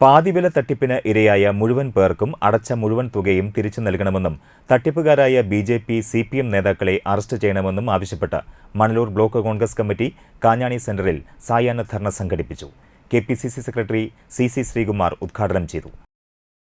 പാതിവില തട്ടിപ്പിന് ഇരയായ മുഴുവൻ പേർക്കും അടച്ച മുഴുവൻ തുകയും തിരിച്ചു നൽകണമെന്നും തട്ടിപ്പുകാരായ B J P C P M നേതാക്കളെ അറസ്റ്റ് ചെയ്യണമെന്നും ആവശ്യപ്പെട്ട് മണലൂർ ബ്ലോക്ക് കോൺഗ്രസ് കമ്മിറ്റി കാഞ്ഞാണി സെന്ററിൽ സായാഹ്ന ധർണ സംഘടിപ്പിച്ചു. K P C C secretary C C Sreekumar ഉദ്ഘാടനം ചെയ്തു.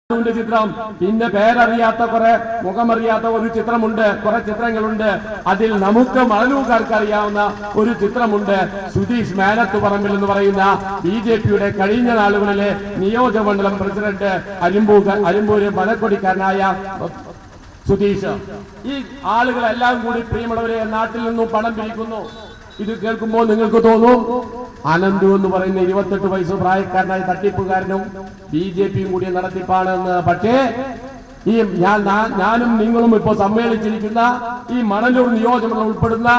ചിത്രം. പിന്നെ പേരറിയാത്ത കുറെ മുഖമറിയാത്ത ഒരു ചിത്രമുണ്ട്. കുറെ ചിത്രങ്ങളുണ്ട്. അതിൽ നമുക്ക് മണലൂക്കാർക്ക് അറിയാവുന്ന ഒരു ചിത്രമുണ്ട്. സുധീഷ് മേനത്ത് പറമ്പിൽ എന്ന് പറയുന്ന ബി ജെ പിയുടെ കഴിഞ്ഞ നാളുകളിലെ നിയോജകമണ്ഡലം പ്രസിഡന്റ് അരിമ്പൂർ അരിമ്പൂര് മലക്കൊടിക്കാരനായ സുധീഷ്. ഈ ആളുകളെല്ലാം കൂടി പ്രിയമുള്ളവരെ നാട്ടിൽ നിന്നും പണം പിരിക്കുന്നു. ഇത് കേൾക്കുമ്പോൾ നിങ്ങൾക്ക് തോന്നും അനന്തു എന്ന് പറയുന്ന ഇരുപത്തെട്ട് വയസ്സ് പ്രായക്കാരനായ തട്ടിപ്പുകാരനും ബി ജെ പിയും കൂടി നടത്തിപ്പാണെന്ന് പക്ഷേ ഈ ഞാൻ ഞാനും നിങ്ങളും ഇപ്പോൾ സമ്മേളിച്ചിരിക്കുന്ന ഈ മണലൂർ നിയോജകമണ്ഡലം ഉൾപ്പെടുന്ന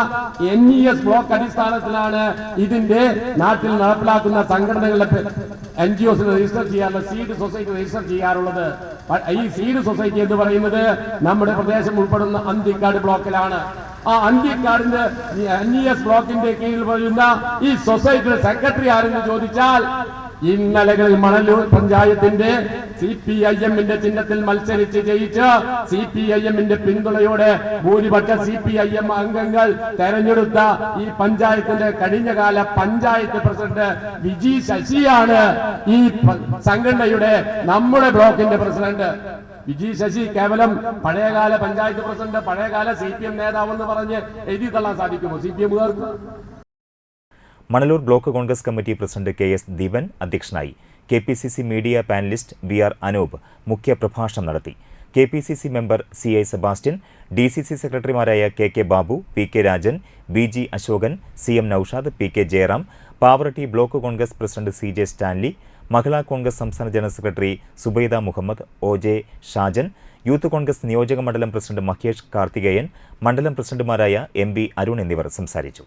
എൻ ഇ എസ് ബ്ലോക്ക് അടിസ്ഥാനത്തിലാണ് ഇതിന്റെ നാട്ടിൽ നടപ്പിലാക്കുന്ന സംഘടനകളുടെ എൻ ജി ഒസിന് രജിസ്റ്റർ ചെയ്യാറുള്ള സീഡ് സൊസൈറ്റി രജിസ്റ്റർ ചെയ്യാറുള്ളത്. ഈ സീഡ് സൊസൈറ്റി എന്ന് പറയുന്നത് നമ്മുടെ പ്രദേശം ഉൾപ്പെടുന്ന അന്തിക്കാട് ബ്ലോക്കിലാണ്. ആ അന്തിക്കാടിന്റെ എൻ ഇ എസ് ബ്ലോക്കിന്റെ കീഴിൽ വരുന്ന ഈ സൊസൈറ്റിയുടെ സെക്രട്ടറി ആരെന്ന് ചോദിച്ചാൽ ഇന്നലകളിൽ മണലൂർ പഞ്ചായത്തിന്റെ സി പി ഐ എമ്മിന്റെ ചിഹ്നത്തിൽ മത്സരിച്ച് ജയിച്ച് സി പി ഐ എമ്മിന്റെ പിന്തുണയോടെ ഭൂരിപക്ഷ സി പി ഐ എം അംഗങ്ങൾ തെരഞ്ഞെടുത്ത ഈ പഞ്ചായത്തിന്റെ കഴിഞ്ഞകാല പഞ്ചായത്ത് പ്രസിഡന്റ് വിജി ശശിയാണ് ഈ സംഘടനയുടെ നമ്മുടെ ബ്ലോക്കിന്റെ പ്രസിഡന്റ്. വിജി ശശി കേവലം പഴയകാല പഞ്ചായത്ത് പ്രസിഡന്റ് പഴയകാല സി പി എം നേതാവെന്ന് പറഞ്ഞ് എഴുതി തള്ളാൻ സാധിക്കുമോ? C P എമ്മുകാർക്ക് Manalur block Congress committee president K S Divan അധ്യക്ഷനായി. K P C C media panelist V R Anoop മുഖ്യ പ്രഭാഷണം നടത്തി. K P C C member C I Sebastian D C C സെക്രട്ടറിമാരായ K K Babu P K Rajan B G Ashokan C M Noushad P K Jayaram Pavaratty block Congress president C J Stanley Mahila Congress സംസ്ഥാന general secretary Zubaida Muhammad O J Shajan youth Congress നിയോജക മണ്ഡലം president Mahesh Karthikeyan മണ്ഡലം പ്രസിഡന്റുമാരായ M B Arun എന്നിവർ സംസാരിച്ചു.